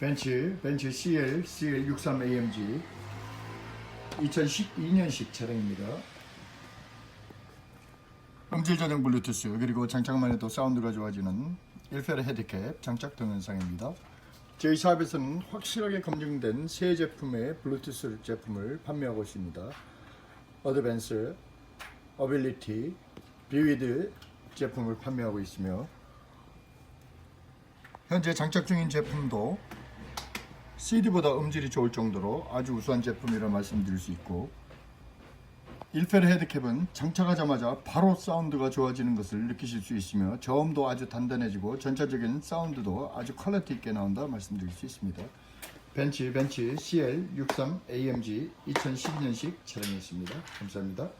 벤츠, 벤츠 CL, CL63 AMG 2012년식 차량입니다. 음질 전용 블루투스 그리고 장착만 해도 사운드가 좋아지는 1페르 헤드캡 장착 동영상입니다. 저희 샵에서는 확실하게 검증된 새 제품의 블루투스 제품을 판매하고 있습니다. 어드밴스, 어빌리티, 비위드 제품을 판매하고 있으며 현재 장착 중인 제품도 CD보다 음질이 좋을 정도로 아주 우수한 제품이라 말씀드릴 수 있고 1페르 헤드캡은 장착하자마자 바로 사운드가 좋아지는 것을 느끼실 수 있으며 저음도 아주 단단해지고 전체적인 사운드도 아주 퀄리티 있게 나온다 말씀드릴 수 있습니다. 벤츠 벤츠 CL63 AMG 2012년식 차량이었습니다. 감사합니다.